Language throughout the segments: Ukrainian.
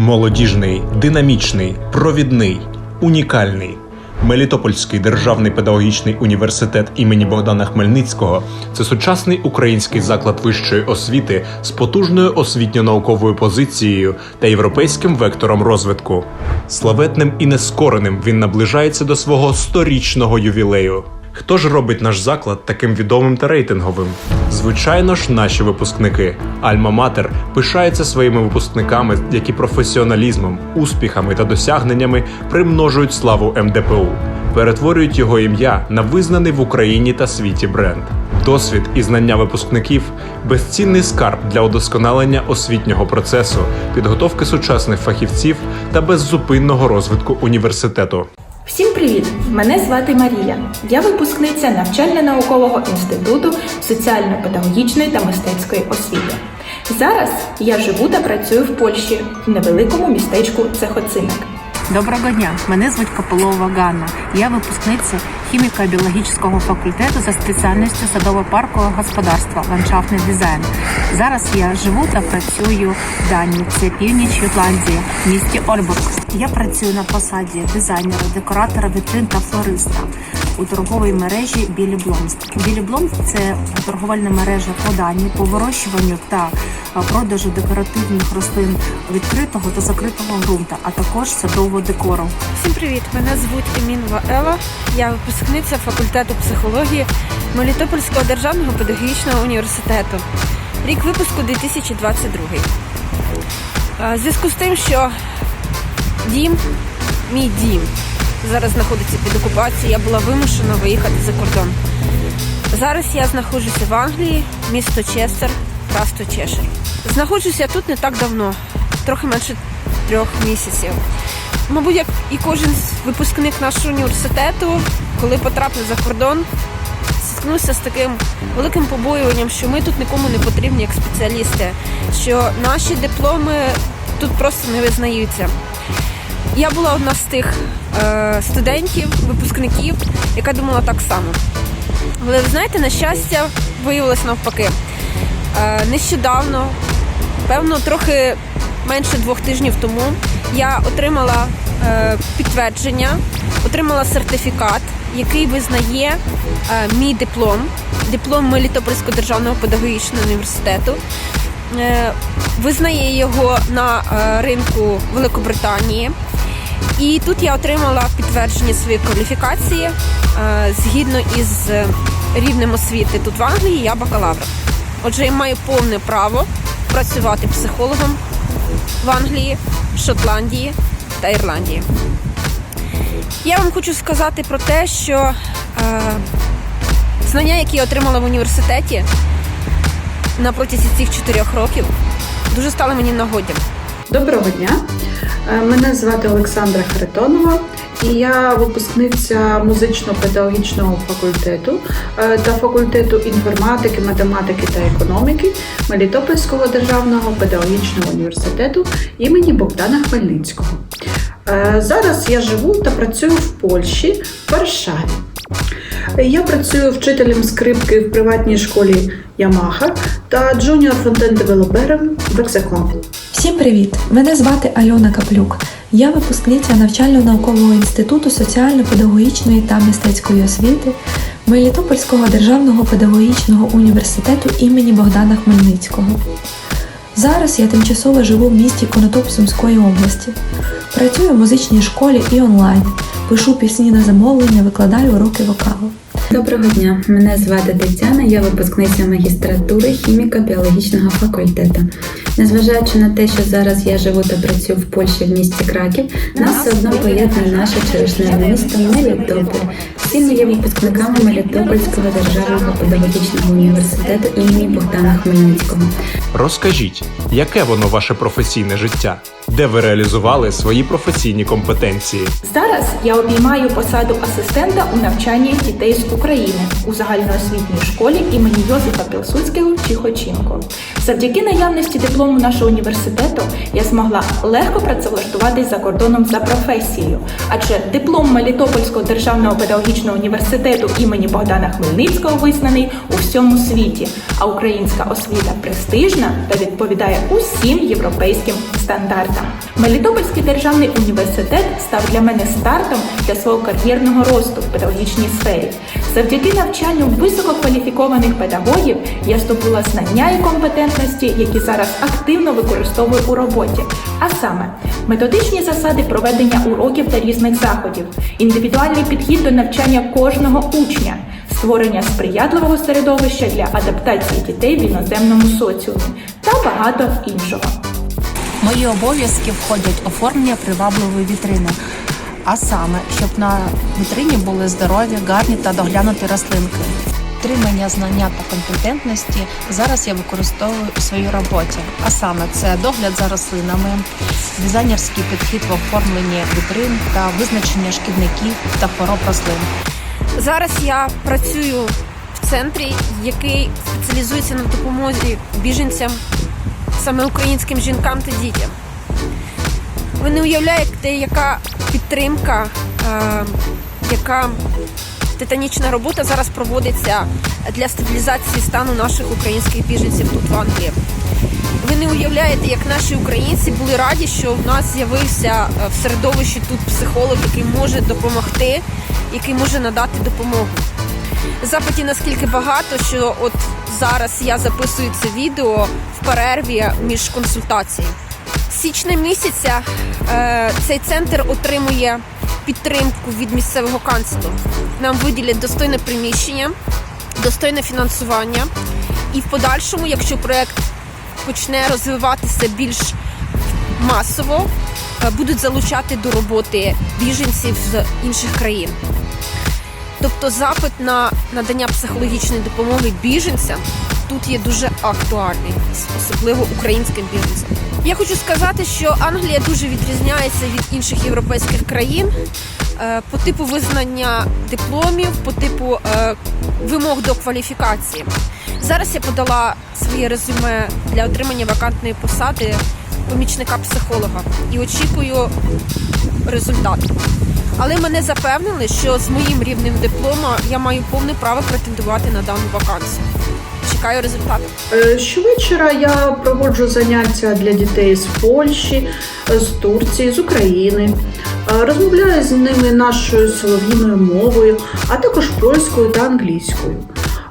Молодіжний, динамічний, провідний, унікальний. Мелітопольський державний педагогічний університет імені Богдана Хмельницького це сучасний український заклад вищої освіти з потужною освітньо-науковою позицією та європейським вектором розвитку. Славетним і нескореним він наближається до свого сторічного ювілею. Хто ж робить наш заклад таким відомим та рейтинговим? Звичайно ж, наші випускники. Альма-Матер пишається своїми випускниками, які професіоналізмом, успіхами та досягненнями примножують славу МДПУ, перетворюють його ім'я на визнаний в Україні та світі бренд. Досвід і знання випускників безцінний скарб для удосконалення освітнього процесу, підготовки сучасних фахівців та беззупинного розвитку університету. Всім привіт! Мене звати Марія. Я випускниця навчально-наукового інституту соціально-педагогічної та мистецької освіти. Зараз я живу та працюю в Польщі в невеликому містечку Цехоцинок. Доброго дня, мене звуть Копилова Ганна. Я випускниця хіміко-біологічного факультету за спеціальністю садово-паркового господарства, ландшафтний дизайн. Зараз я живу та працюю в Данії. Це північ Ютландії, в місті Ольбург. Я працюю на посаді дизайнера, декоратора вітрин та флориста у торговій мережі Білі Бломст. Білі Бломст це торговельна мережа по Данії по вирощуванню та продажу декоративних рослин відкритого та закритого ґрунта, а також садового декору. Всім привіт! Мене звуть Емінова Ела. Я випускниця факультету психології Мелітопольського державного педагогічного університету. Рік випуску 2022. Е, В зв'язку з тим, що дім, мій дім, зараз знаходиться під окупацією, я була вимушена виїхати за кордон. Зараз я знаходжуся в Англії, місто Честер, Прасто Чешир. Знаходжуся тут не так давно, трохи менше трьох місяців. Мабуть, як і кожен випускник нашого університету, коли потрапив за кордон, зіткнувся з таким великим побоюванням, що ми тут нікому не потрібні як спеціалісти, що наші дипломи тут просто не визнаються. Я була одна з тих е, студентів, випускників, яка думала так само. Але ви знаєте, на щастя, виявилось навпаки. Е, нещодавно, певно, трохи менше двох тижнів тому, я отримала е, підтвердження, отримала сертифікат, який визнає е, мій диплом, диплом Мелітопольського державного педагогічного університету. Е, визнає його на е, ринку Великобританії. І тут я отримала підтвердження своєї кваліфікації е, згідно із е, рівнем освіти тут в Англії, я бакалавр. Отже, я маю повне право працювати психологом в Англії, Шотландії та Ірландії. Я вам хочу сказати про те, що е, знання, які я отримала в університеті на протязі цих чотирьох років, дуже стали мені нагоді. Доброго дня. Е, Мене звати Олександра Харитонова, і я випускниця музично-педагогічного факультету е, та факультету інформатики, математики та економіки Мелітопольського державного педагогічного університету імені Богдана Хмельницького. Е, Зараз я живу та працюю в Польщі, в Варшаві. Я працюю вчителем скрипки в приватній школі Ямаха та джуніор фронтенд-девелопером Ексеклаб. Всім привіт! Мене звати Альона Каплюк. Я випускниця навчально-наукового інституту соціально-педагогічної та мистецької освіти Мелітопольського державного педагогічного університету імені Богдана Хмельницького. Зараз я тимчасово живу в місті Конотоп Сумської області. Працюю в музичній школі і онлайн. Пишу пісні на замовлення, викладаю уроки вокалу. Доброго дня, мене звати Тетяна, я випускниця магістратури хіміко-біологічного факультету. Незважаючи на те, що зараз я живу та працюю в Польщі в місті Краків, нас все одно поєднує наше черешневе місто Мелітополь. Всі ми є випускниками Мелітопольського державного педагогічного університету імені Богдана Хмельницького. Розкажіть, яке воно ваше професійне життя? Де ви реалізували свої професійні компетенції? Зараз я обіймаю посаду асистента у навчанні дітей з України у загальноосвітній школі імені Йозефа Пілсудського Чихочінко. Завдяки наявності диплому нашого університету я змогла легко працевлаштуватись за кордоном за професією, адже диплом Мелітопольського державного педагогічного університету імені Богдана Хмельницького визнаний у всьому світі, а українська освіта престижна та відповідає усім європейським стандартам. Мелітопольський державний університет став для мене стартом для свого кар'єрного росту в педагогічній сфері. Завдяки навчанню висококваліфікованих педагогів я здобула знання і компетентності, які зараз активно використовую у роботі. А саме методичні засади проведення уроків та різних заходів, індивідуальний підхід до навчання кожного учня, створення сприятливого середовища для адаптації дітей в іноземному соціумі та багато іншого. Мої обов'язки входять оформлення привабливої вітрини. А саме, щоб на вітрині були здорові, гарні та доглянуті рослинки. Отримання знання та компетентності зараз я використовую у своїй роботі. А саме це догляд за рослинами, дизайнерський підхід в оформленні вітрин та визначення шкідників та хвороб рослин. Зараз я працюю в центрі, який спеціалізується на допомозі біженцям, саме українським жінкам та дітям. Ви не уявляєте, яка підтримка, е, яка титанічна робота зараз проводиться для стабілізації стану наших українських біженців тут в Англії. Ви не уявляєте, як наші українці були раді, що в нас з'явився е, в середовищі тут психолог, який може допомогти, який може надати допомогу. Запитів наскільки багато, що от зараз я записую це відео в перерві між консультаціями. З січня місяця е, цей центр отримує підтримку від місцевого канцлеру. Нам виділять достойне приміщення, достойне фінансування. І в подальшому, якщо проект почне розвиватися більш масово, е, будуть залучати до роботи біженців з інших країн. Тобто запит на надання психологічної допомоги біженцям тут є дуже актуальний, особливо українським біженцям. Я хочу сказати, що Англія дуже відрізняється від інших європейських країн е, по типу визнання дипломів, по типу е, вимог до кваліфікації. Зараз я подала своє резюме для отримання вакантної посади помічника психолога і очікую результату. Але мене запевнили, що з моїм рівнем диплома я маю повне право претендувати на дану вакансію. Чекаю результату. Е, Щовечора я проводжу заняття для дітей з Польщі, з Турції, з України. Е, Розмовляю з ними нашою солов'їною мовою, а також польською та англійською.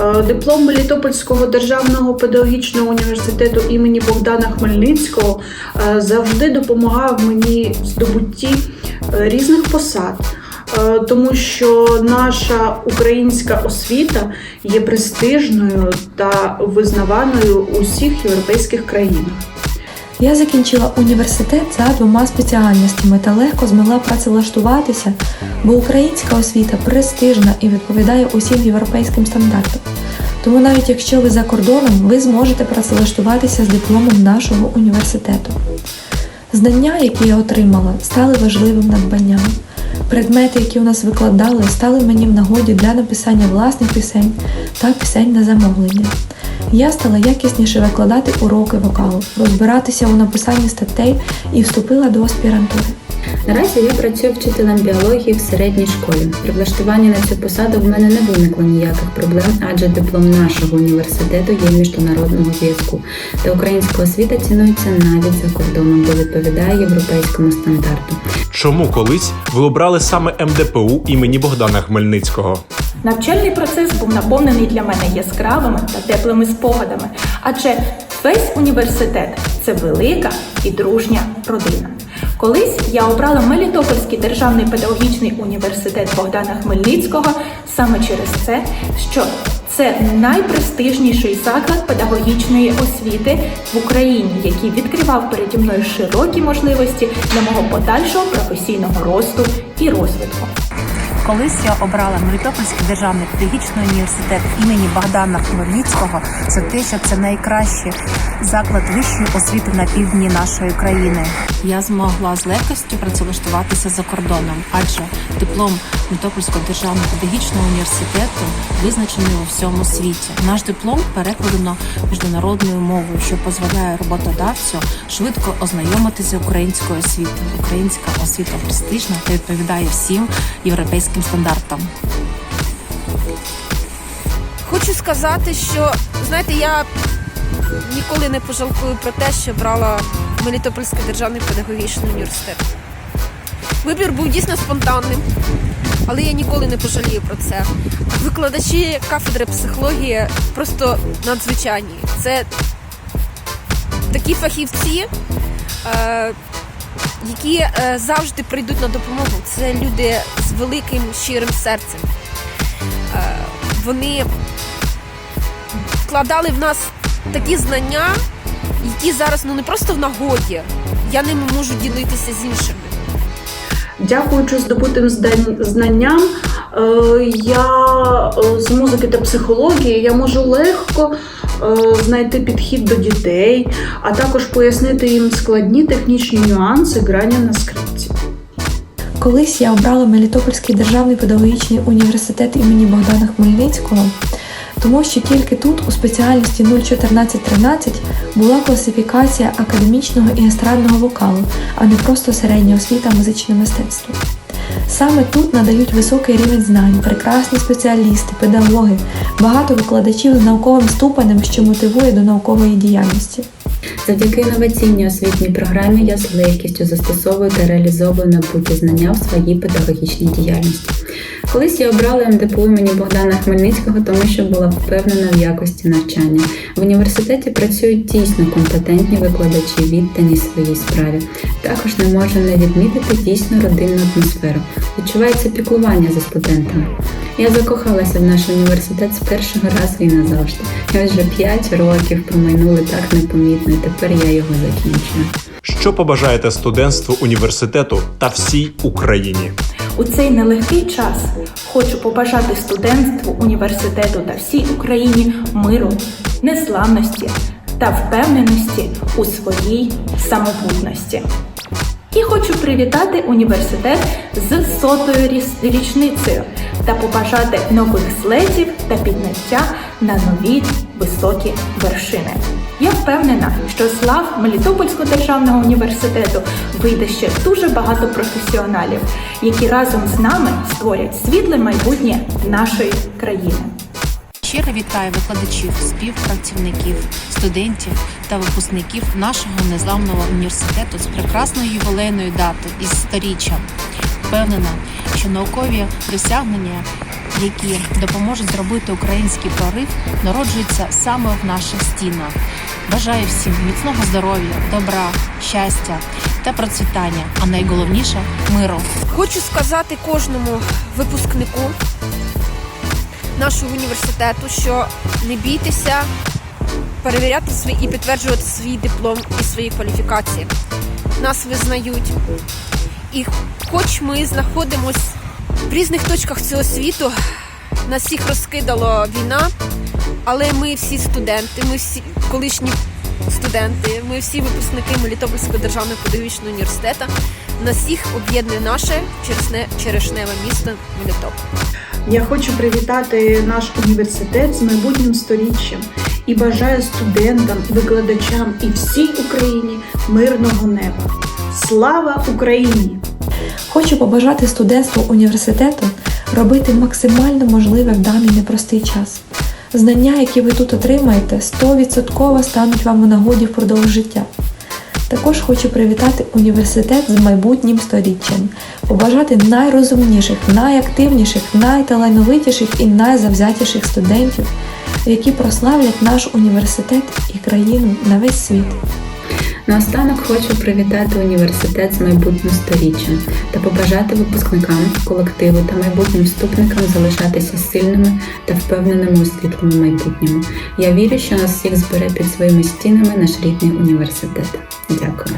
Е, Диплом Мелітопольського державного педагогічного університету імені Богдана Хмельницького е, завжди допомагав мені в здобутті е, різних посад. Тому що наша українська освіта є престижною та визнаваною у всіх європейських країнах. Я закінчила університет за двома спеціальностями та легко змогла працевлаштуватися, бо українська освіта престижна і відповідає усім європейським стандартам. Тому навіть якщо ви за кордоном, ви зможете працевлаштуватися з дипломом нашого університету. Знання, які я отримала, стали важливим надбанням. Предмети, які у нас викладали, стали мені в нагоді для написання власних пісень та пісень на замовлення. Я стала якісніше викладати уроки вокалу, розбиратися у написанні статей і вступила до аспірантури. Наразі я працюю вчителем біології в середній школі. При влаштуванні на цю посаду в мене не виникло ніяких проблем, адже диплом нашого університету є міжнародного зв'язку, та українська освіта цінується навіть за кордоном, бо відповідає європейському стандарту. Чому колись ви обрали саме МДПУ імені Богдана Хмельницького? Навчальний процес був наповнений для мене яскравими та теплими спогадами, адже весь університет це велика і дружня родина. Колись я обрала Мелітопольський державний педагогічний університет Богдана Хмельницького саме через це, що це найпрестижніший заклад педагогічної освіти в Україні, який відкривав переді мною широкі можливості для мого подальшого професійного росту і розвитку. Колись я обрала Мелітопольський державний педагогічний університет імені Богдана Хмельницького за те, що це найкращий заклад вищої освіти на півдні нашої країни. Я змогла з легкістю працевлаштуватися за кордоном, адже диплом Мелітопольського державного педагогічного університету визначений у всьому світі. Наш диплом перекладено міжнародною мовою, що дозволяє роботодавцю швидко ознайомитися українською освітою. Українська освіта престижна та відповідає всім європейським стандартам. Хочу сказати, що знаєте, я ніколи не пожалкую про те, що брала Мелітопольський державний педагогічний університет. Вибір був дійсно спонтанним, але я ніколи не пожалію про це. Викладачі кафедри психології просто надзвичайні. Це такі фахівці, е, які е, завжди прийдуть на допомогу. Це люди з великим щирим серцем. Е, вони вкладали в нас такі знання, які зараз ну не просто в нагоді. Я ними можу ділитися з іншими. Дякуючи здобутим знанням, е, я е, з музики та психології я можу легко знайти підхід до дітей, а також пояснити їм складні технічні нюанси грання на скрипці. Колись я обрала Мелітопольський державний педагогічний університет імені Богдана Хмельницького, тому що тільки тут, у спеціальності 01413, була класифікація академічного і естрадного вокалу, а не просто середня освіта музичне мистецтво. Саме тут надають високий рівень знань, прекрасні спеціалісти, педагоги, багато викладачів з науковим ступенем, що мотивує до наукової діяльності. Завдяки інноваційній освітній програмі я з легкістю застосовую та реалізовую набуті знання в своїй педагогічній діяльності. Колись я обрала МДПУ імені Богдана Хмельницького, тому що була впевнена в якості навчання. В університеті працюють дійсно компетентні викладачі, віддані своїй справі. Також не можу не відмітити дійсно родинну атмосферу. Відчувається піклування за студентами. Я закохалася в наш університет з першого разу і назавжди. І вже 5 років промайнули так непомітно, і тепер я його закінчую. Що побажаєте студентству університету та всій Україні? У цей нелегкий час хочу побажати студентству університету та всій Україні миру, незламності та впевненості у своїй самобутності. І хочу привітати університет з сотою річницею та побажати нових злетів та підняття на нові високі вершини. Я впевнена, що з лав Мелітопольського державного університету вийде ще дуже багато професіоналів, які разом з нами створять світле майбутнє нашої країни. Щиро вітаю викладачів, співпрацівників, студентів та випускників нашого незламного університету з прекрасною ювілейною датою із сторіччям. Впевнена, що наукові досягнення, які допоможуть зробити український прорив, народжуються саме в наших стінах. Бажаю всім міцного здоров'я, добра, щастя та процвітання, а найголовніше миру. Хочу сказати кожному випускнику нашого університету, що не бійтеся перевіряти свій і підтверджувати свій диплом і свої кваліфікації. Нас визнають. І хоч ми знаходимось в різних точках цього світу, нас всіх розкидала війна, але ми всі студенти, ми всі колишні студенти, ми всі випускники Мелітопольського державного педагогічного університету. Нас всіх об'єднує наше черешне, черешневе місто Мелітополь. Я хочу привітати наш університет з майбутнім сторіччям і бажаю студентам, викладачам і всій Україні мирного неба. Слава Україні! Хочу побажати студентству університету робити максимально можливе в даний непростий час. Знання, які ви тут отримаєте, 100% стануть вам у нагоді впродовж життя. Також хочу привітати університет з майбутнім сторіччям, побажати найрозумніших, найактивніших, найталановитіших і найзавзятіших студентів, які прославлять наш університет і країну на весь світ. Наостанок хочу привітати університет з майбутнім сторіччям та побажати випускникам, колективу та майбутнім вступникам залишатися сильними та впевненими у світлому майбутньому. Я вірю, що нас всіх збере під своїми стінами наш рідний університет. Дякую.